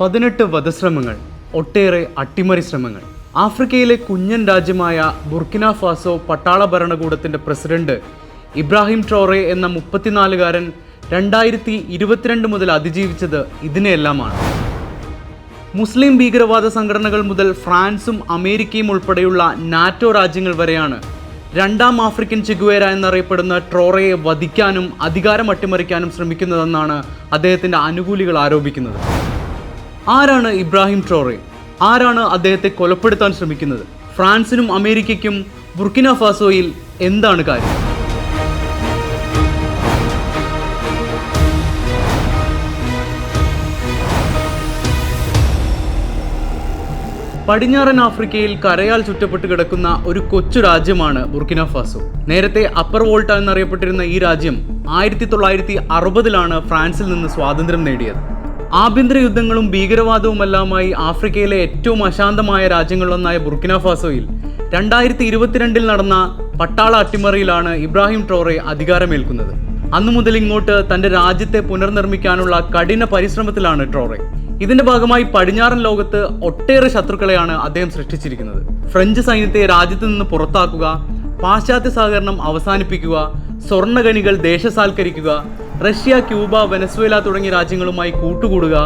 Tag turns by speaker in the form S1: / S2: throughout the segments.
S1: പതിനെട്ട് വധശ്രമങ്ങൾ ഒട്ടേറെ അട്ടിമറി ശ്രമങ്ങൾ. ആഫ്രിക്കയിലെ കുഞ്ഞൻ രാജ്യമായ ബുർക്കിന ഫാസോ പട്ടാള ഭരണകൂടത്തിന്റെ പ്രസിഡന്റ് ഇബ്രാഹിം ട്രോറെ എന്ന മുപ്പത്തിനാലുകാരൻ രണ്ടായിരത്തി ഇരുപത്തിരണ്ട് മുതൽ അതിജീവിച്ചത് ഇതിനെയെല്ലാമാണ് മുസ്ലിം ഭീകരവാദ സംഘടനകൾ മുതൽ ഫ്രാൻസും അമേരിക്കയും ഉൾപ്പെടെയുള്ള നാറ്റോ രാജ്യങ്ങൾ വരെയാണ് രണ്ടാം ആഫ്രിക്കൻ ചെഗുവേര എന്നറിയപ്പെടുന്ന ട്രോറയെ വധിക്കാനും അധികാരം അട്ടിമറിക്കാനും ശ്രമിക്കുന്നതെന്നാണ് അദ്ദേഹത്തിന്റെ അനുകൂലികൾ ആരോപിക്കുന്നത്. ആരാണ് ഇബ്രാഹിം ട്രോറെ? ആരാണ് അദ്ദേഹത്തെ കൊലപ്പെടുത്താൻ ശ്രമിക്കുന്നത്? ഫ്രാൻസിനും അമേരിക്കയ്ക്കും ബുർക്കിന ഫാസോയിൽ എന്താണ് കാര്യം? പടിഞ്ഞാറൻ ആഫ്രിക്കയിൽ കരയാൽ ചുറ്റപ്പെട്ട് കിടക്കുന്ന ഒരു കൊച്ചു രാജ്യമാണ് ബുർക്കിന ഫാസോ. നേരത്തെ അപ്പർ വോൾട്ട എന്നറിയപ്പെട്ടിരുന്ന ഈ രാജ്യം ആയിരത്തി തൊള്ളായിരത്തി അറുപതിലാണ് ഫ്രാൻസിൽ നിന്ന് സ്വാതന്ത്ര്യം നേടിയത്. ആഭ്യന്തര യുദ്ധങ്ങളും ഭീകരവാദവുമെല്ലാമായി ആഫ്രിക്കയിലെ ഏറ്റവും അശാന്തമായ രാജ്യങ്ങളിലൊന്നായ ബുർക്കിന ഫാസോയിൽ രണ്ടായിരത്തി ഇരുപത്തിരണ്ടിൽ നടന്ന പട്ടാള അട്ടിമറിയിലാണ് ഇബ്രാഹിം ട്രോറെ അധികാരമേൽക്കുന്നത്. അന്നു മുതൽ ഇങ്ങോട്ട് തന്റെ രാജ്യത്തെ പുനർനിർമ്മിക്കാനുള്ള കഠിന പരിശ്രമത്തിലാണ് ട്രോറെ. ഇതിന്റെ ഭാഗമായി പടിഞ്ഞാറൻ ലോകത്ത് ഒട്ടേറെ ശത്രുക്കളെയാണ് അദ്ദേഹം സൃഷ്ടിച്ചിരിക്കുന്നത്. ഫ്രഞ്ച് സൈന്യത്തെ രാജ്യത്ത് നിന്ന് പുറത്താക്കുക പാശ്ചാത്യ സഹകരണം അവസാനിപ്പിക്കുക സ്വർണഖനികൾ ദേശസാൽക്കരിക്കുക റഷ്യ ക്യൂബ വെനസ്വേല തുടങ്ങിയ രാജ്യങ്ങളുമായി കൂട്ടുകൂടുക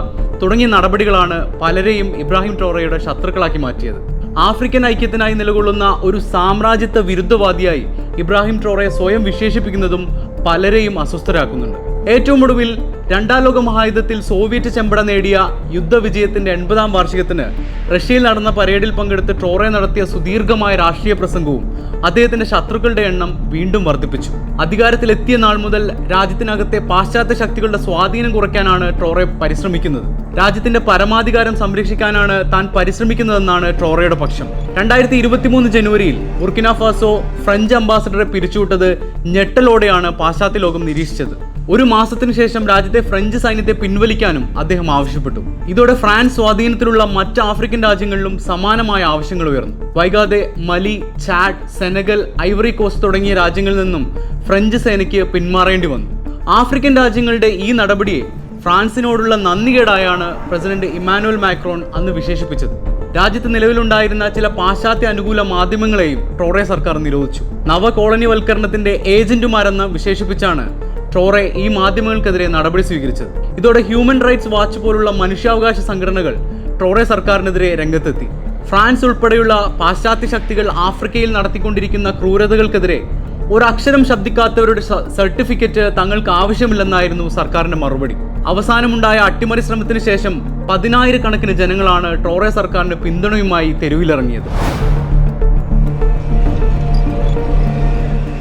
S1: തുടങ്ങിയ നടപടികളാണ് പലരെയും ഇബ്രാഹിം ടോറയുടെ ശത്രുക്കളാക്കി മാറ്റിയത്. ആഫ്രിക്കൻ ഐക്യത്തിനായി നിലകൊള്ളുന്ന ഒരു സാമ്രാജ്യത്വ വിരുദ്ധവാദിയായി ഇബ്രാഹിം ട്രോറയെ സ്വയം വിശേഷിപ്പിക്കുന്നതും പലരെയും അസ്വസ്ഥരാക്കുന്നുണ്ട്. ഏറ്റവും ഒടുവിൽ രണ്ടാം ലോക മഹായുദ്ധത്തിൽ സോവിയറ്റ് ചെമ്പട നേടിയ യുദ്ധവിജയത്തിന്റെ എൺപതാം വാർഷികത്തിന് റഷ്യയിൽ നടന്ന പരേഡിൽ പങ്കെടുത്ത് ട്രോറെ നടത്തിയ സുദീർഘമായ രാഷ്ട്രീയ പ്രസംഗവും അദ്ദേഹത്തിന്റെ ശത്രുക്കളുടെ എണ്ണം വീണ്ടും വർദ്ധിപ്പിച്ചു. അധികാരത്തിലെത്തിയ നാൾ മുതൽ രാജ്യത്തിനകത്തെ പാശ്ചാത്യ ശക്തികളുടെ സ്വാധീനം കുറയ്ക്കാനാണ് ട്രോറെ പരിശ്രമിക്കുന്നത്. രാജ്യത്തിന്റെ പരമാധികാരം സംരക്ഷിക്കാനാണ് താൻ പരിശ്രമിക്കുന്നതെന്നാണ് ട്രോറയുടെ പക്ഷം. രണ്ടായിരത്തി ഇരുപത്തിമൂന്ന് ജനുവരിയിൽ ബുർക്കിന ഫാസോ ഫ്രഞ്ച് അംബാസഡറെ പിരിച്ചുവിട്ടത് ഞെട്ടലോടെയാണ് പാശ്ചാത്യ ലോകം നിരീക്ഷിച്ചത്. ഒരു മാസത്തിനു ശേഷം രാജ്യത്തെ ഫ്രഞ്ച് സൈന്യത്തെ പിൻവലിക്കാനും അദ്ദേഹം ആവശ്യപ്പെട്ടു. ഇതോടെ ഫ്രാൻസ് സ്വാധീനത്തിലുള്ള മറ്റ് ആഫ്രിക്കൻ രാജ്യങ്ങളിലും സമാനമായ ആവശ്യങ്ങൾ ഉയർന്നു. വൈകാതെ Mali Chad Senegal Ivory Coast തുടങ്ങിയ രാജ്യങ്ങളിൽ നിന്നും ഫ്രഞ്ച് സേനയ്ക്ക് പിന്മാറേണ്ടി വന്നു. ആഫ്രിക്കൻ രാജ്യങ്ങളുടെ ഈ നടപടിയെ ഫ്രാൻസിനോടുള്ള നന്ദികേടായാണ് പ്രസിഡന്റ് ഇമാനുവൽ മാക്രോൺ അന്ന് വിശേഷിപ്പിച്ചത്. രാജ്യത്ത് നിലവിലുണ്ടായിരുന്ന ചില പാശ്ചാത്യ അനുകൂല മാധ്യമങ്ങളെയും ടോറേ സർക്കാർ നിരോധിച്ചു. നവ നവകോളനിവൽക്കരണത്തിന്റെ ഏജന്റുമാരെന്ന് വിശേഷിപ്പിച്ചാണ് ട്രോറെ ഈ മാധ്യമങ്ങൾക്കെതിരെ നടപടി സ്വീകരിച്ചത്. ഇതോടെ ഹ്യൂമൻ റൈറ്റ്സ് വാച്ച് പോലുള്ള മനുഷ്യാവകാശ സംഘടനകൾ ട്രോറെ സർക്കാരിനെതിരെ രംഗത്തെത്തി. ഫ്രാൻസ് ഉൾപ്പെടെയുള്ള പാശ്ചാത്യ ശക്തികൾ ആഫ്രിക്കയിൽ നടത്തിക്കൊണ്ടിരിക്കുന്ന ക്രൂരതകൾക്കെതിരെ ഒരക്ഷരം ശബ്ദിക്കാത്തവരുടെ സർട്ടിഫിക്കറ്റ് തങ്ങൾക്ക് ആവശ്യമില്ലെന്നായിരുന്നു സർക്കാരിന്റെ മറുപടി. അവസാനമുണ്ടായ അട്ടിമറി ശ്രമത്തിന് ശേഷം പതിനായിരക്കണക്കിന് ജനങ്ങളാണ് ട്രോറെ സർക്കാരിന് പിന്തുണയുമായി തെരുവിലിറങ്ങിയത്.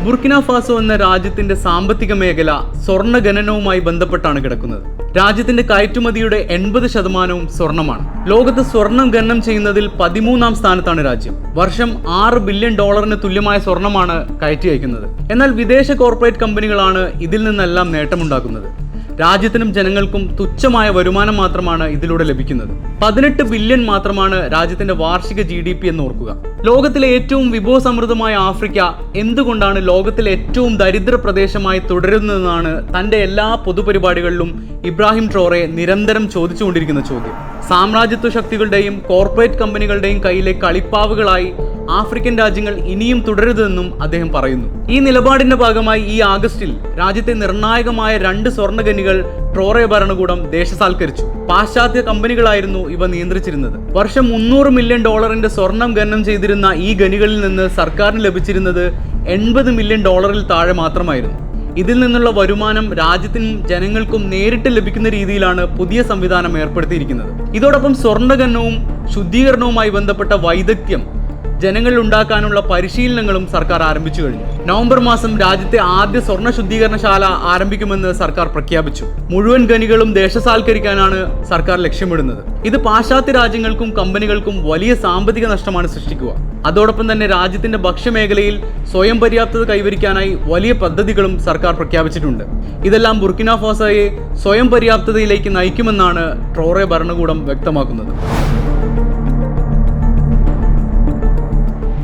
S1: ബുർക്കിന ഫാസോ എന്ന രാജ്യത്തിന്റെ സാമ്പത്തിക മേഖല സ്വർണ ഖനനവുമായി ബന്ധപ്പെട്ടാണ് കിടക്കുന്നത്. രാജ്യത്തിന്റെ കയറ്റുമതിയുടെ എൺപത് ശതമാനവും സ്വർണമാണ് ലോകത്ത് സ്വർണം ഖനനം ചെയ്യുന്നതിൽ പതിമൂന്നാം സ്ഥാനത്താണ് രാജ്യം. വർഷം ആറ് ബില്യൺ ഡോളറിന് തുല്യമായ സ്വർണമാണ് കയറ്റി അയക്കുന്നത്. എന്നാൽ വിദേശ കോർപ്പറേറ്റ് കമ്പനികളാണ് ഇതിൽ നിന്നെല്ലാം നേട്ടമുണ്ടാക്കുന്നത്. രാജ്യത്തിനും ജനങ്ങൾക്കും തുച്ഛമായ വരുമാനം മാത്രമാണ് ഇതിലൂടെ ലഭിക്കുന്നത്. പതിനെട്ട് ബില്യൺ മാത്രമാണ് രാജ്യത്തിന്റെ വാർഷിക ജി ഡി പി എന്ന് ഓർക്കുക. ലോകത്തിലെ ഏറ്റവും വിഭവസമൃദ്ധമായ ആഫ്രിക്ക എന്തുകൊണ്ടാണ് ലോകത്തിലെ ഏറ്റവും ദരിദ്ര പ്രദേശമായി തുടരുന്നതെന്നാണ് തന്റെ എല്ലാ പൊതുപരിപാടികളിലും ഇബ്രാഹിം ട്രോറെ നിരന്തരം ചോദിച്ചുകൊണ്ടിരിക്കുന്ന ചോദ്യം. സാമ്രാജ്യത്വ ശക്തികളുടെയും കോർപ്പറേറ്റ് കമ്പനികളുടെയും കയ്യിലെ കളിപ്പാവുകളായി ആഫ്രിക്കൻ രാജ്യങ്ങൾ ഇനിയും തുടരുതെന്നും അദ്ദേഹം പറയുന്നു. ഈ നിലപാടിന്റെ ഭാഗമായി ഈ ആഗസ്റ്റിൽ രാജ്യത്തെ നിർണായകമായ രണ്ട് സ്വർണഖനികൾ ട്രോറെ ഭരണകൂടം ദേശസാൽക്കരിച്ചു. പാശ്ചാത്യ കമ്പനികളായിരുന്നു ഇവ നിയന്ത്രിച്ചിരുന്നത്. വർഷം മുന്നൂറ് മില്യൺ ഡോളറിന്റെ സ്വർണം ഖനനം ചെയ്തിരുന്ന ഈ ഖനികളിൽ നിന്ന് സർക്കാരിന് ലഭിച്ചിരുന്നത് എൺപത് മില്യൺ ഡോളറിൽ താഴെ മാത്രമായിരുന്നു. ഇതിൽ നിന്നുള്ള വരുമാനം രാജ്യത്തിനും ജനങ്ങൾക്കും നേരിട്ട് ലഭിക്കുന്ന രീതിയിലാണ് പുതിയ സംവിധാനം ഏർപ്പെടുത്തിയിരിക്കുന്നത്. ഇതോടൊപ്പം സ്വർണഖനനവും ശുദ്ധീകരണവുമായി ബന്ധപ്പെട്ട വൈദഗ്ധ്യം ജനങ്ങളിൽ ഉണ്ടാക്കാനുള്ള പരിശീലനങ്ങളും സർക്കാർ ആരംഭിച്ചു കഴിഞ്ഞു. നവംബർ മാസം രാജ്യത്തെ ആദ്യ സ്വർണ ശുദ്ധീകരണശാല ആരംഭിക്കുമെന്ന് സർക്കാർ പ്രഖ്യാപിച്ചു. മുഴുവൻ ഖനികളും ദേശസാൽക്കരിക്കാനാണ് സർക്കാർ ലക്ഷ്യമിടുന്നത്. ഇത് പാശ്ചാത്യ രാജ്യങ്ങൾക്കും കമ്പനികൾക്കും വലിയ സാമ്പത്തിക നഷ്ടമാണ് സൃഷ്ടിക്കുക. അതോടൊപ്പം തന്നെ രാജ്യത്തിന്റെ ഭക്ഷ്യമേഖലയിൽ സ്വയം പര്യാപ്തത കൈവരിക്കാനായി വലിയ പദ്ധതികളും സർക്കാർ പ്രഖ്യാപിച്ചിട്ടുണ്ട്. ഇതെല്ലാം ബുർക്കിന ഫോസയെ സ്വയം പര്യാപ്തതയിലേക്ക് നയിക്കുമെന്നാണ് ട്രോറെ ഭരണകൂടം വ്യക്തമാക്കുന്നത്.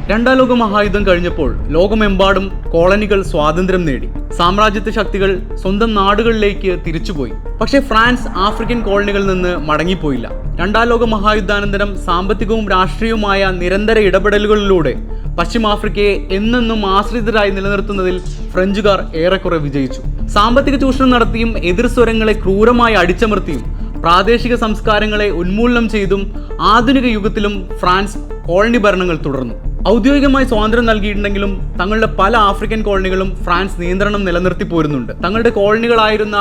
S1: രണ്ടാം ലോക മഹായുദ്ധം കഴിഞ്ഞപ്പോൾ ലോകമെമ്പാടും കോളനികൾ സ്വാതന്ത്ര്യം നേടി. സാമ്രാജ്യത്വ ശക്തികൾ സ്വന്തം നാടുകളിലേക്ക് തിരിച്ചുപോയി. പക്ഷേ ഫ്രാൻസ് ആഫ്രിക്കൻ കോളനികളിൽ നിന്ന് മടങ്ങിപ്പോയില്ല. രണ്ടാം ലോക മഹായുദ്ധാനന്തരം സാമ്പത്തികവും രാഷ്ട്രീയവുമായ നിരന്തര ഇടപെടലുകളിലൂടെ പശ്ചിമാഫ്രിക്കയെ എന്നെന്നും ആശ്രിതരായി നിലനിർത്തുന്നതിൽ ഫ്രഞ്ചുകാർ ഏറെക്കുറെ വിജയിച്ചു. സാമ്പത്തിക ചൂഷണം നടത്തിയും എതിർ സ്വരങ്ങളെ ക്രൂരമായി അടിച്ചമർത്തിയും പ്രാദേശിക സംസ്കാരങ്ങളെ ഉന്മൂലനം ചെയ്തും ആധുനിക യുഗത്തിലും ഫ്രാൻസ് കോളനി ഭരണങ്ങൾ തുടർന്നു. ഔദ്യോഗികമായി സ്വാതന്ത്ര്യം നൽകിയിട്ടുണ്ടെങ്കിലും തങ്ങളുടെ പല ആഫ്രിക്കൻ കോളനികളും ഫ്രാൻസ് നിയന്ത്രണം നിലനിർത്തി പോരുന്നുണ്ട്. തങ്ങളുടെ കോളനികളായിരുന്ന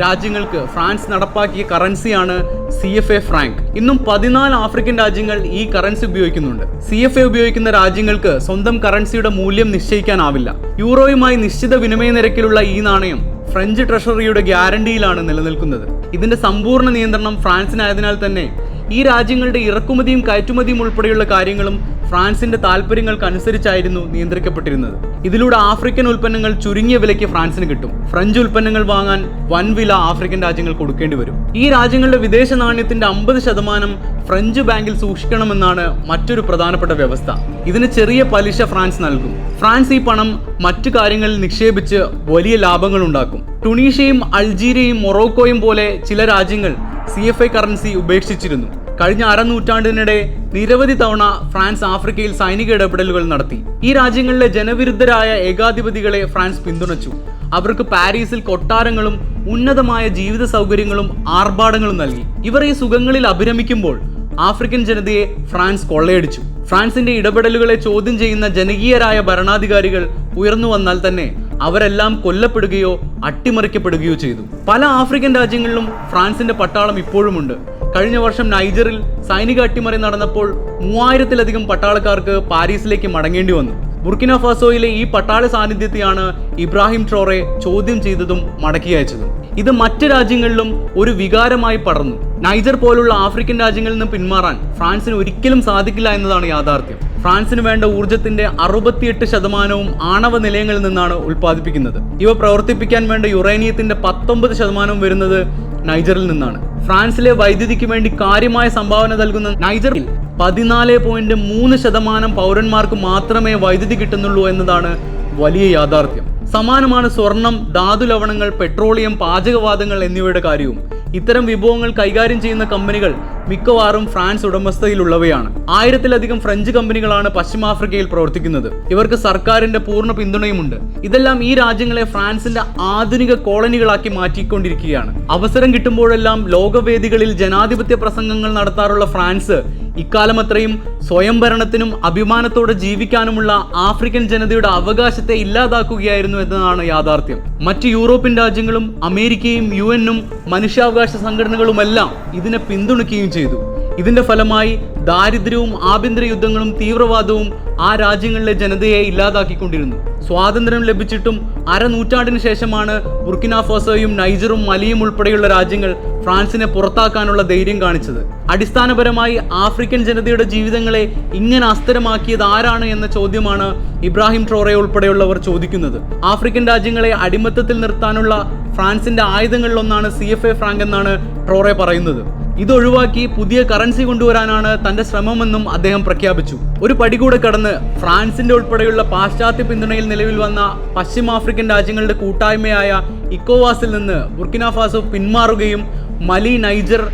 S1: രാജ്യങ്ങൾക്ക് ഫ്രാൻസ് നടപ്പാക്കിയ കറൻസിയാണ് സി എഫ് എ ഫ്രാങ്ക്. ഇന്നും പതിനാല് ആഫ്രിക്കൻ രാജ്യങ്ങൾ ഈ കറൻസി ഉപയോഗിക്കുന്നുണ്ട്. സി എഫ് എ ഉപയോഗിക്കുന്ന രാജ്യങ്ങൾക്ക് സ്വന്തം കറൻസിയുടെ മൂല്യം നിശ്ചയിക്കാനാവില്ല. യൂറോയുമായി നിശ്ചിത വിനിമയ നിരക്കിലുള്ള ഈ നാണയം ഫ്രഞ്ച് ട്രഷറിയുടെ ഗ്യാരണ്ടിയിലാണ് നിലനിൽക്കുന്നത്. ഇതിന്റെ സമ്പൂർണ നിയന്ത്രണം ഫ്രാൻസിനായതിനാൽ തന്നെ ഈ രാജ്യങ്ങളുടെ ഇറക്കുമതിയും കയറ്റുമതിയും ഉൾപ്പെടെയുള്ള കാര്യങ്ങളും ഫ്രാൻസിന്റെ താല്പര്യങ്ങൾക്കനുസരിച്ചായിരുന്നു നിയന്ത്രിക്കപ്പെട്ടിരുന്നത്. ഇതിലൂടെ ആഫ്രിക്കൻ ഉൽപ്പന്നങ്ങൾ ചുരുങ്ങിയ വിലയ്ക്ക് ഫ്രാൻസിന് കിട്ടും. ഫ്രഞ്ച് ഉൽപ്പന്നങ്ങൾ വാങ്ങാൻ വൻ വില ആഫ്രിക്കൻ രാജ്യങ്ങൾ കൊടുക്കേണ്ടി വരും. ഈ രാജ്യങ്ങളുടെ വിദേശ നാണ്യത്തിന്റെ അമ്പത് ശതമാനം ഫ്രഞ്ച് ബാങ്കിൽ സൂക്ഷിക്കണമെന്നാണ് മറ്റൊരു പ്രധാനപ്പെട്ട വ്യവസ്ഥ. ഇതിന് ചെറിയ പലിശ ഫ്രാൻസ് നൽകും. ഫ്രാൻസ് ഈ പണം മറ്റു കാര്യങ്ങളിൽ നിക്ഷേപിച്ച് വലിയ ലാഭങ്ങൾ ഉണ്ടാക്കും. ടുണീഷ്യയും അൾജീരിയയും മൊറോക്കോയും പോലെ ചില രാജ്യങ്ങൾ സി എഫ് ഐ കറൻസി ഉപേക്ഷിച്ചിരുന്നു. കഴിഞ്ഞ അരനൂറ്റാണ്ടിനിടെ നിരവധി തവണ ഫ്രാൻസ് ആഫ്രിക്കയിൽ സൈനിക ഇടപെടലുകൾ നടത്തി. ഈ രാജ്യങ്ങളിലെ ജനവിരുദ്ധരായ ഏകാധിപതികളെ ഫ്രാൻസ് പിന്തുണച്ചു. അവർക്ക് പാരീസിൽ കൊട്ടാരങ്ങളും ഉന്നതമായ ജീവിത സൗകര്യങ്ങളും ആർഭാടങ്ങളും നൽകി. ഇവർ ഈ സുഖങ്ങളിൽ അഭിരമിക്കുമ്പോൾ ആഫ്രിക്കൻ ജനതയെ ഫ്രാൻസ് കൊള്ളയടിച്ചു. ഫ്രാൻസിന്റെ ഇടപെടലുകളെ ചോദ്യം ചെയ്യുന്ന ജനകീയരായ ഭരണാധികാരികൾ ഉയർന്നു വന്നാൽ തന്നെ അവരെല്ലാം കൊല്ലപ്പെടുകയോ അട്ടിമറിക്കപ്പെടുകയോ ചെയ്തു. പല ആഫ്രിക്കൻ രാജ്യങ്ങളിലും ഫ്രാൻസിന്റെ പട്ടാളം ഇപ്പോഴുമുണ്ട്. കഴിഞ്ഞ വർഷം നൈജറിൽ സൈനിക അട്ടിമറി നടന്നപ്പോൾ മൂവായിരത്തിലധികം പട്ടാളക്കാർക്ക് പാരീസിലേക്ക് മടങ്ങേണ്ടി വന്നു. ബുർക്കിന ഫാസോയിലെ ഈ പട്ടാള സാന്നിധ്യത്തെയാണ് ഇബ്രാഹിം ട്രോറെ ചോദ്യം ചെയ്തതും മടക്കി അയച്ചതും. ഇത് മറ്റ് രാജ്യങ്ങളിലും ഒരു വികാരമായി പടർന്നു. നൈജർ പോലുള്ള ആഫ്രിക്കൻ രാജ്യങ്ങളിൽ നിന്ന് പിന്മാറാൻ ഫ്രാൻസിന് ഒരിക്കലും സാധിക്കില്ല എന്നതാണ് യാഥാർത്ഥ്യം. ഫ്രാൻസിന് വേണ്ട ഊർജത്തിന്റെ അറുപത്തിയെട്ട് ശതമാനവും ആണവ നിലയങ്ങളിൽ നിന്നാണ് ഉൽപ്പാദിപ്പിക്കുന്നത്. ഇവ പ്രവർത്തിപ്പിക്കാൻ വേണ്ട യുറേനിയത്തിന്റെ പത്തൊമ്പത് ശതമാനവും വരുന്നത് നൈജറിൽ നിന്നാണ്. ഫ്രാൻസിലെ വൈദ്യുതിക്ക് വേണ്ടി കാര്യമായ സംഭാവന നൽകുന്ന നൈജറിൽ പതിനാല് പോയിന്റ് മൂന്ന് ശതമാനം പൗരന്മാർക്ക് മാത്രമേ വൈദ്യുതി കിട്ടുന്നുള്ളൂ എന്നതാണ് വലിയ യാഥാർത്ഥ്യം. സമാനമാണ് സ്വർണം ധാതു ലവണങ്ങൾ പെട്രോളിയം പാചകവാതങ്ങൾ എന്നിവയുടെ കാര്യവും. ഇത്തരം വിഭവങ്ങൾ കൈകാര്യം ചെയ്യുന്ന കമ്പനികൾ മിക്കവാറും ഫ്രാൻസ് ഉടമസ്ഥതയിലുള്ളവയാണ്. ആയിരത്തിലധികം ഫ്രഞ്ച് കമ്പനികളാണ് പശ്ചിമാഫ്രിക്കയിൽ പ്രവർത്തിക്കുന്നത്. ഇവർക്ക് സർക്കാരിന്റെ പൂർണ പിന്തുണയുമുണ്ട്. ഇതെല്ലാം ഈ രാജ്യങ്ങളെ ഫ്രാൻസിന്റെ ആധുനിക കോളനികളാക്കി മാറ്റിക്കൊണ്ടിരിക്കുകയാണ്. അവസരം കിട്ടുമ്പോഴെല്ലാം ലോകവേദികളിൽ ജനാധിപത്യ പ്രസംഗങ്ങൾ നടത്താറുള്ള ഫ്രാൻസ് ഇക്കാലം അത്രയും സ്വയംഭരണത്തിനും അഭിമാനത്തോടെ ജീവിക്കാനുമുള്ള ആഫ്രിക്കൻ ജനതയുടെ അവകാശത്തെ ഇല്ലാതാക്കുകയായിരുന്നു എന്നതാണ് യാഥാർത്ഥ്യം. മറ്റ് യൂറോപ്യൻ രാജ്യങ്ങളും അമേരിക്കയും യു എന്നും മനുഷ്യാവകാശ സംഘടനകളുമെല്ലാം ഇതിനെ പിന്തുണയ്ക്കുകയും ചെയ്തു. ഇതിന്റെ ഫലമായി ദാരിദ്ര്യവും ആഭ്യന്തര യുദ്ധങ്ങളും തീവ്രവാദവും ആ രാജ്യങ്ങളിലെ ജനതയെ ഇല്ലാതാക്കിക്കൊണ്ടിരുന്നു. സ്വാതന്ത്ര്യം ലഭിച്ചിട്ടും അരനൂറ്റാണ്ടിന് ശേഷമാണ് ബുർക്കിനാഫോസോയും നൈജറും മലിയും ഉൾപ്പെടെയുള്ള രാജ്യങ്ങൾ ഫ്രാൻസിനെ പുറത്താക്കാനുള്ള ധൈര്യം കാണിച്ചത്. അടിസ്ഥാനപരമായി ആഫ്രിക്കൻ ജനതയുടെ ജീവിതങ്ങളെ ഇങ്ങനെ അസ്ഥിരമാക്കിയത് ആരാണ് എന്ന ചോദ്യമാണ് ഇബ്രാഹിം ട്രോറെ ഉൾപ്പെടെയുള്ളവർ ചോദിക്കുന്നത്. ആഫ്രിക്കൻ രാജ്യങ്ങളെ അടിമത്തത്തിൽ നിർത്താനുള്ള ഫ്രാൻസിന്റെ ആയുധങ്ങളിലൊന്നാണ് സി എഫ് എ ഫ്രാങ്ക് എന്നാണ് ട്രോറെ പറയുന്നത്. ഇതൊഴിവാക്കി പുതിയ കറൻസി കൊണ്ടുവരാനാണ് തന്റെ ശ്രമമെന്നും അദ്ദേഹം പ്രഖ്യാപിച്ചു. ഒരു പടി കൂടെ കടന്ന് ഫ്രാൻസിന്റെ ഉൾപ്പെടെയുള്ള പാശ്ചാത്യ പിന്തുണയിൽ നിലവിൽ വന്ന പശ്ചിമാഫ്രിക്കൻ രാജ്യങ്ങളുടെ കൂട്ടായ്മയായ ഇക്കോവാസിൽ നിന്ന് ബുർക്കിനാഫാസോ പിന്മാറുകയും മലി നൈജർ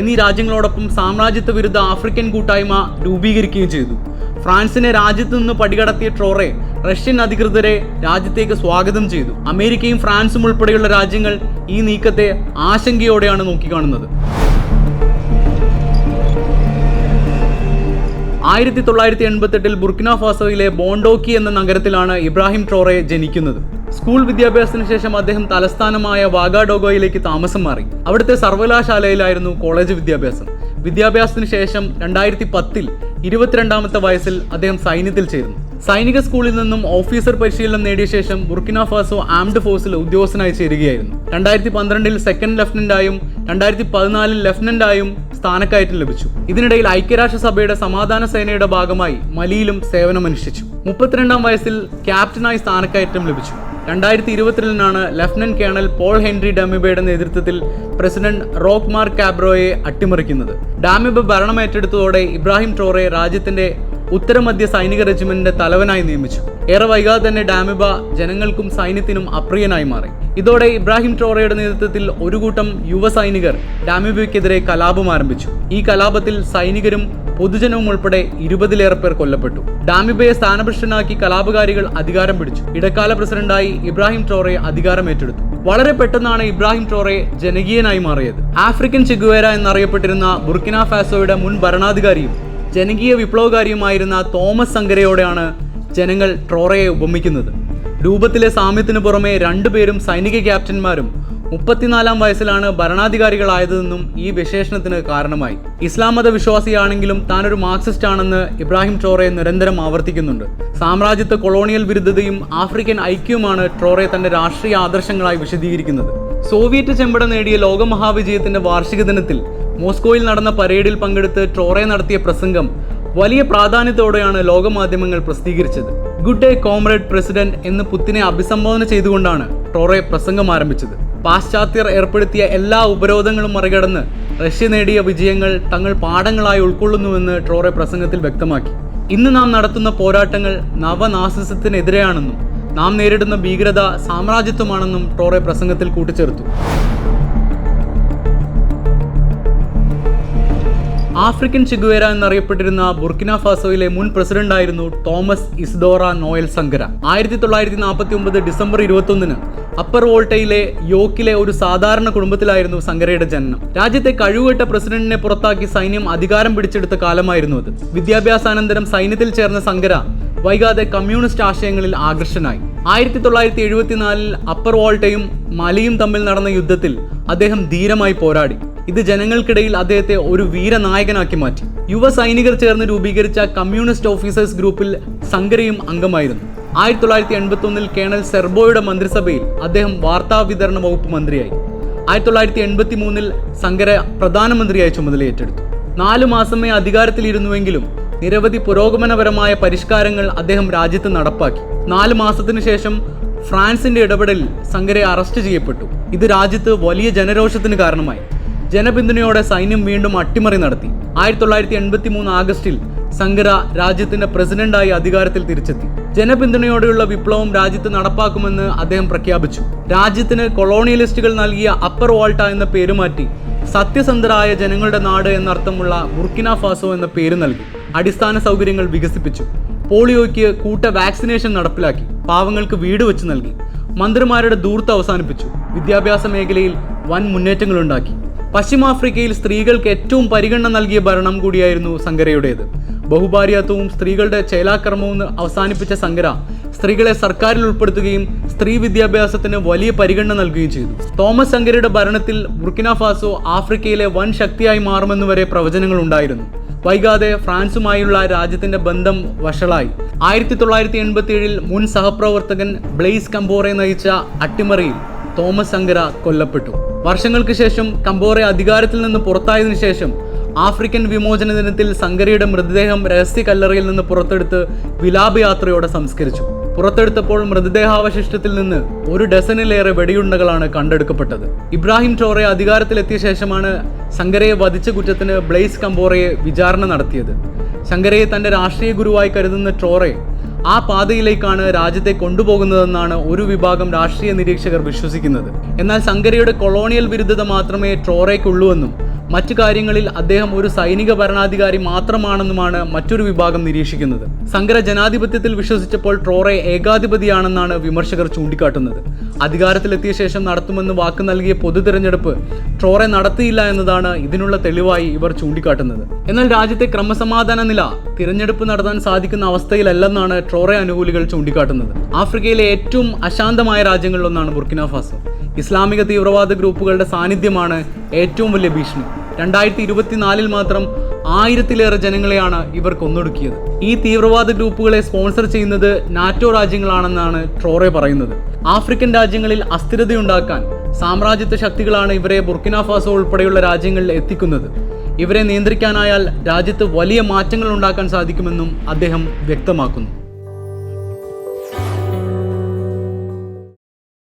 S1: എന്നീ രാജ്യങ്ങളോടൊപ്പം സാമ്രാജ്യത്വ വിരുദ്ധ ആഫ്രിക്കൻ കൂട്ടായ്മ രൂപീകരിക്കുകയും ചെയ്തു. ഫ്രാൻസിനെ രാജ്യത്തു നിന്ന് പടികടത്തിയ ട്രോറെ റഷ്യൻ അധികൃതരെ രാജ്യത്തേക്ക് സ്വാഗതം ചെയ്തു. അമേരിക്കയും ഫ്രാൻസും ഉൾപ്പെടെയുള്ള രാജ്യങ്ങൾ ഈ നീക്കത്തെ ആശങ്കയോടെയാണ് നോക്കിക്കാണുന്നത്. ആയിരത്തി തൊള്ളായിരത്തി എൺപത്തെട്ടിൽ ബുർക്കിന ഫാസോയിലെ ബോണ്ടോക്കി എന്ന നഗരത്തിലാണ് ഇബ്രാഹിം ട്രോറെ ജനിക്കുന്നത്. സ്കൂൾ വിദ്യാഭ്യാസത്തിന് ശേഷം അദ്ദേഹം തലസ്ഥാനമായ വാഗാഡോഗോയിലേക്ക് താമസം മാറി. അവിടുത്തെ സർവകലാശാലയിലായിരുന്നു കോളേജ് വിദ്യാഭ്യാസം. വിദ്യാഭ്യാസത്തിന് ശേഷം രണ്ടായിരത്തി പത്തിൽ ഇരുപത്തിരണ്ടാമത്തെ വയസ്സിൽ അദ്ദേഹം സൈന്യത്തിൽ ചേരുന്നു. സൈനിക സ്കൂളിൽ നിന്നും ഓഫീസർ പരിശീലനം നേടിയ ശേഷം ബുർക്കിന ഫാസോ ആംഡ് ഫോഴ്സിൽ ഉദ്യോഗസ്ഥനായി ചേരുകയായിരുന്നു. രണ്ടായിരത്തി പന്ത്രണ്ടിൽ സെക്കൻഡ് ലഫ്റ്റനന്റായും രണ്ടായിരത്തി പതിനാലിൽ ലഫ്റ്റനന്റായും സ്ഥാനക്കയറ്റം ലഭിച്ചു. ഇതിനിടയിൽ ഐക്യരാഷ്ട്രസഭയുടെ സമാധാന സേനയുടെ ഭാഗമായി മലിയിലും സേവനമനുഷ്ഠിച്ചു. മുപ്പത്തിരണ്ടാം വയസ്സിൽ ക്യാപ്റ്റനായി സ്ഥാനക്കയറ്റം ലഭിച്ചു. രണ്ടായിരത്തി ഇരുപത്തിരണ്ടിനാണ് ലഫ്റ്റനന്റ് കേണൽ പോൾ ഹെൻറി ഡാമിബയുടെ നേതൃത്വത്തിൽ പ്രസിഡന്റ് റോക്ക് മാർ കാബ്രോയെ അട്ടിമറിക്കുന്നത്. ഡാമിബ ഭരണമേറ്റെടുത്തതോടെ ഇബ്രാഹിം ട്രോറെ രാജ്യത്തിന്റെ ഉത്തരമധ്യ സൈനിക റെജിമെന്റിന്റെ തലവനായി നിയമിച്ചു. ഏറെ വൈകാതെ തന്നെ ഡാമിബ ജനങ്ങൾക്കും സൈന്യത്തിനും അപ്രിയനായി മാറി. ഇതോടെ ഇബ്രാഹിം ട്രോറയുടെ നേതൃത്വത്തിൽ ഒരു കൂട്ടം യുവ സൈനികർ ഡാമിബയ്ക്കെതിരെ കലാപം ആരംഭിച്ചു. ഈ കലാപത്തിൽ സൈനികരും പൊതുജനവും ഉൾപ്പെടെ ഇരുപതിലേറെ പേർ കൊല്ലപ്പെട്ടു. ഡാമിബയെ സ്ഥാനഭ്രഷ്ടനാക്കി കലാപകാരികൾ അധികാരം പിടിച്ചു. ഇടക്കാല പ്രസിഡന്റായി ഇബ്രാഹിം ട്രോറെ അധികാരം ഏറ്റെടുത്തു. വളരെ പെട്ടെന്നാണ് ഇബ്രാഹിം ട്രോറെ ജനകീയനായി മാറിയത്. ആഫ്രിക്കൻ ചെഗുവേര എന്നറിയപ്പെട്ടിരുന്ന ബുർക്കിന ഫാസോയുടെ മുൻ ഭരണാധികാരിയും ജനകീയ വിപ്ലവകാരിയുമായിരുന്ന തോമസ് സങ്കരയോടെയാണ് ജനങ്ങൾ ട്രോറയെ ഉപമിക്കുന്നത്. രൂപത്തിലെ സാമ്യത്തിന് പുറമെ രണ്ടുപേരും സൈനിക ക്യാപ്റ്റന്മാരും മുപ്പത്തിനാലാം വയസ്സിലാണ് ഭരണാധികാരികളായതെന്നും ഈ വിശേഷണത്തിന് കാരണമായി. ഇസ്ലാം മത വിശ്വാസിയാണെങ്കിലും താനൊരു മാർക്സിസ്റ്റ് ആണെന്ന് ഇബ്രാഹിം ട്രോറെ നിരന്തരം ആവർത്തിക്കുന്നുണ്ട്. സാമ്രാജ്യത്വ കൊളോണിയൽ വിരുദ്ധതയും ആഫ്രിക്കൻ ഐക്യവുമാണ് ട്രോറെ തന്റെ രാഷ്ട്രീയ ആദർശങ്ങളായി വിശദീകരിക്കുന്നത്. സോവിയറ്റ് ചെമ്പട നേടിയ ലോകമഹാവിജയത്തിന്റെ വാർഷിക ദിനത്തിൽ മോസ്കോയിൽ നടന്ന പരേഡിൽ പങ്കെടുത്ത് ട്രോറെ നടത്തിയ പ്രസംഗം വലിയ പ്രാധാന്യത്തോടെയാണ് ലോകമാധ്യമങ്ങൾ പ്രസിദ്ധീകരിച്ചത്. ഗുഡ് ഡേ കോംറേഡ് പ്രസിഡന്റ് എന്ന് പുത്തിനെ അഭിസംബോധന ചെയ്തുകൊണ്ടാണ് ട്രോറെ പ്രസംഗം ആരംഭിച്ചത്. പാശ്ചാത്യർ ഏർപ്പെടുത്തിയ എല്ലാ ഉപരോധങ്ങളും മറികടന്ന് റഷ്യ നേടിയ വിജയങ്ങൾ തങ്ങൾ പാഠങ്ങളായി ഉൾക്കൊള്ളുന്നുവെന്ന് ട്രോറെ പ്രസംഗത്തിൽ വ്യക്തമാക്കി. ഇന്ന് നാം നടത്തുന്ന പോരാട്ടങ്ങൾ നവനാസിസത്തിനെതിരെയാണെന്നും നാം നേരിടുന്ന ഭീകരത സാമ്രാജ്യത്വമാണെന്നും ട്രോറെ പ്രസംഗത്തിൽ കൂട്ടിച്ചേർത്തു. ആഫ്രിക്കൻ ചിഗുവേര എന്നറിയപ്പെട്ടിരുന്ന ബുർക്കിന ഫാസോയിലെ മുൻ പ്രസിഡന്റായിരുന്നു തോമസ് ഇസ്ഡോറ നോയൽ സങ്കര ആയിരത്തി തൊള്ളായിരത്തി നാൽപ്പത്തി ഒമ്പത് ഡിസംബർ ഇരുപത്തൊന്നിന് അപ്പർ വോൾട്ടയിലെ യോക്കിലെ ഒരു സാധാരണ കുടുംബത്തിലായിരുന്നു സങ്കരയുടെ ജനനം. രാജ്യത്തെ കഴിവുകെട്ട പ്രസിഡന്റിനെ പുറത്താക്കി സൈന്യം അധികാരം പിടിച്ചെടുത്ത കാലമായിരുന്നു അത്. വിദ്യാഭ്യാസാനന്തരം സൈന്യത്തിൽ ചേർന്ന സങ്കര വൈകാതെ കമ്മ്യൂണിസ്റ്റ് ആശയങ്ങളിൽ ആകർഷനായി. ആയിരത്തി തൊള്ളായിരത്തി എഴുപത്തിനാലിൽ അപ്പർ വോൾട്ടയും മലയും തമ്മിൽ നടന്ന യുദ്ധത്തിൽ അദ്ദേഹം ധീരമായി പോരാടി. ഇത് ജനങ്ങൾക്കിടയിൽ അദ്ദേഹത്തെ ഒരു വീരനായകനാക്കി മാറ്റി. യുവ സൈനികർ ചേർന്ന് രൂപീകരിച്ച കമ്മ്യൂണിസ്റ്റ് ഓഫീസേഴ്സ് ഗ്രൂപ്പിൽ സങ്കരയും അംഗമായിരുന്നു. ആയിരത്തി തൊള്ളായിരത്തി എൺപത്തി ഒന്നിൽ കേണൽ സെർബോയുടെ മന്ത്രിസഭയിൽ അദ്ദേഹം വാർത്താ വിതരണ വകുപ്പ് മന്ത്രിയായി. ആയിരത്തി തൊള്ളായിരത്തി എൺപത്തി മൂന്നിൽ സങ്കര പ്രധാനമന്ത്രിയായി ചുമതലയേറ്റെടുത്തു. നാലു മാസമേ അധികാരത്തിലിരുന്നുവെങ്കിലും നിരവധി പുരോഗമനപരമായ പരിഷ്കാരങ്ങൾ അദ്ദേഹം രാജ്യത്ത് നടപ്പാക്കി. നാല് മാസത്തിനു ശേഷം ഫ്രാൻസിന്റെ ഇടപെടലിൽ സങ്കരെ അറസ്റ്റ് ചെയ്യപ്പെട്ടു. ഇത് രാജ്യത്ത് വലിയ ജനരോഷത്തിന് കാരണമായി. ജനപിന്തുണയോടെ സൈന്യം വീണ്ടും അട്ടിമറി നടത്തി. ആയിരത്തി തൊള്ളായിരത്തി എൺപത്തി മൂന്ന് ആഗസ്റ്റിൽ സങ്കര രാജ്യത്തിന്റെ പ്രസിഡന്റായി അധികാരത്തിൽ തിരിച്ചെത്തി. ജനപിന്തുണയോടെയുള്ള വിപ്ലവം രാജ്യത്ത് നടപ്പാക്കുമെന്ന് അദ്ദേഹം പ്രഖ്യാപിച്ചു. രാജ്യത്തിന് കൊളോണിയലിസ്റ്റുകൾ നൽകിയ അപ്പർ വാൾട്ട എന്ന പേര് മാറ്റി സത്യസന്ധരായ ജനങ്ങളുടെ നാട് എന്നർത്ഥമുള്ള ബുർക്കിന ഫാസോ എന്ന പേര് നൽകി. അടിസ്ഥാന സൗകര്യങ്ങൾ വികസിപ്പിച്ചു. പോളിയോയ്ക്ക് കൂട്ട വാക്സിനേഷൻ നടപ്പിലാക്കി. പാവങ്ങൾക്ക് വീട് വെച്ച് നൽകി. മന്ത്രിമാരുടെ ദൂർത്ത് അവസാനിപ്പിച്ചു. വിദ്യാഭ്യാസ മേഖലയിൽ വൻ മുന്നേറ്റങ്ങളുണ്ടാക്കി. പശ്ചിമാഫ്രിക്കയിൽ സ്ത്രീകൾക്ക് ഏറ്റവും പരിഗണന നൽകിയ ഭരണം കൂടിയായിരുന്നു സങ്കരയുടേത് ബഹുഭാര്യാത്വവും സ്ത്രീകളുടെ ചേലാക്രമവും അവസാനിപ്പിച്ച സങ്കര സ്ത്രീകളെ സർക്കാരിൽ ഉൾപ്പെടുത്തുകയും സ്ത്രീ വിദ്യാഭ്യാസത്തിന് വലിയ പരിഗണന നൽകുകയും ചെയ്തു. തോമസ് സങ്കരയുടെ ഭരണത്തിൽ ബുർക്കിന ഫാസോ ആഫ്രിക്കയിലെ വൻ ശക്തിയായി മാറുമെന്ന് വരെ പ്രവചനങ്ങൾ ഉണ്ടായിരുന്നു. വൈകാതെ ഫ്രാൻസുമായുള്ള രാജ്യത്തിന്റെ ബന്ധം വഷളായി. ആയിരത്തി തൊള്ളായിരത്തി എൺപത്തി ഏഴിൽ മുൻ സഹപ്രവർത്തകൻ ബ്ലെയ്സ് കമ്പോറെ നയിച്ച അട്ടിമറിയിൽ തോമസ് സങ്കര കൊല്ലപ്പെട്ടു. വർഷങ്ങൾക്ക് ശേഷം കമ്പോറെ അധികാരത്തിൽ നിന്ന് പുറത്തായതിനു ശേഷം ആഫ്രിക്കൻ വിമോചന ദിനത്തിൽ സങ്കരയുടെ മൃതദേഹം രഹസ്യ കല്ലറയിൽ നിന്ന് പുറത്തെടുത്ത് വിലാപയാത്രയോടെ സംസ്കരിച്ചു. പുറത്തെടുത്തപ്പോൾ മൃതദേഹാവശിഷ്ടത്തിൽ നിന്ന് ഒരു ഡസനിലേറെ വെടിയുണ്ടകളാണ് കണ്ടെടുക്കപ്പെട്ടത്. ഇബ്രാഹിം ടോറെ അധികാരത്തിലെത്തിയ ശേഷമാണ് സങ്കരയെ വധിച്ച കുറ്റത്തിന് ബ്ലെയ്സ് കമ്പോറയെ വിചാരണ നടത്തിയത്. ശങ്കരയെ തന്റെ രാഷ്ട്രീയ ഗുരുവായി കരുതുന്ന ട്രോറെ ആ പാതയിലേക്കാണ് രാജ്യത്തെ കൊണ്ടുപോകുന്നതെന്നാണ് ഒരു വിഭാഗം രാഷ്ട്രീയ നിരീക്ഷകർ വിശ്വസിക്കുന്നത്. എന്നാൽ സംഗരിയുടെ കൊളോണിയൽ വിരുദ്ധത മാത്രമേ ട്രോറയ്ക്കുള്ളൂവെന്നും മറ്റു കാര്യങ്ങളിൽ അദ്ദേഹം ഒരു സൈനിക ഭരണാധികാരി മാത്രമാണെന്നുമാണ് മറ്റൊരു വിഭാഗം നിരീക്ഷിക്കുന്നത്. സങ്കര ജനാധിപത്യത്തിൽ വിശ്വസിച്ചപ്പോൾ ട്രോറെ ഏകാധിപതിയാണെന്നാണ് വിമർശകർ ചൂണ്ടിക്കാട്ടുന്നത്. അധികാരത്തിലെത്തിയ ശേഷം നടത്തുമെന്ന് വാക്ക് നൽകിയ പൊതു തിരഞ്ഞെടുപ്പ് ട്രോറെ നടത്തിയില്ല എന്നതാണ് ഇതിനുള്ള തെളിവായി ഇവർ ചൂണ്ടിക്കാട്ടുന്നത്. എന്നാൽ രാജ്യത്തെ ക്രമസമാധാന നില തിരഞ്ഞെടുപ്പ് നടത്താൻ സാധിക്കുന്ന അവസ്ഥയിലല്ലെന്നാണ് ട്രോറെ അനുകൂലികൾ ചൂണ്ടിക്കാട്ടുന്നത്. ആഫ്രിക്കയിലെ ഏറ്റവും അശാന്തമായ രാജ്യങ്ങളിലൊന്നാണ് ബുർക്കിന ഫാസോ. ഇസ്ലാമിക തീവ്രവാദ ഗ്രൂപ്പുകളുടെ സാന്നിധ്യമാണ് ഏറ്റവും വലിയ ഭീഷണി. രണ്ടായിരത്തി ഇരുപത്തിനാലിൽ മാത്രം ആയിരത്തിലേറെ ജനങ്ങളെയാണ് ഇവർ കൊന്നൊടുക്കിയത്. ഈ തീവ്രവാദ ഗ്രൂപ്പുകളെ സ്പോൺസർ ചെയ്യുന്നത് നാറ്റോ രാജ്യങ്ങളാണെന്നാണ് ട്രോറെ പറയുന്നത്. ആഫ്രിക്കൻ രാജ്യങ്ങളിൽ അസ്ഥിരതയുണ്ടാക്കാൻ സാമ്രാജ്യത്വ ശക്തികളാണ് ഇവരെ ബുർക്കിന ഫാസോ ഉൾപ്പെടെയുള്ള രാജ്യങ്ങളിൽ എത്തിക്കുന്നത്. ഇവരെ നിയന്ത്രിക്കാനായാൽ രാജ്യത്ത് വലിയ മാറ്റങ്ങൾ ഉണ്ടാക്കാൻ സാധിക്കുമെന്നും അദ്ദേഹം വ്യക്തമാക്കുന്നു.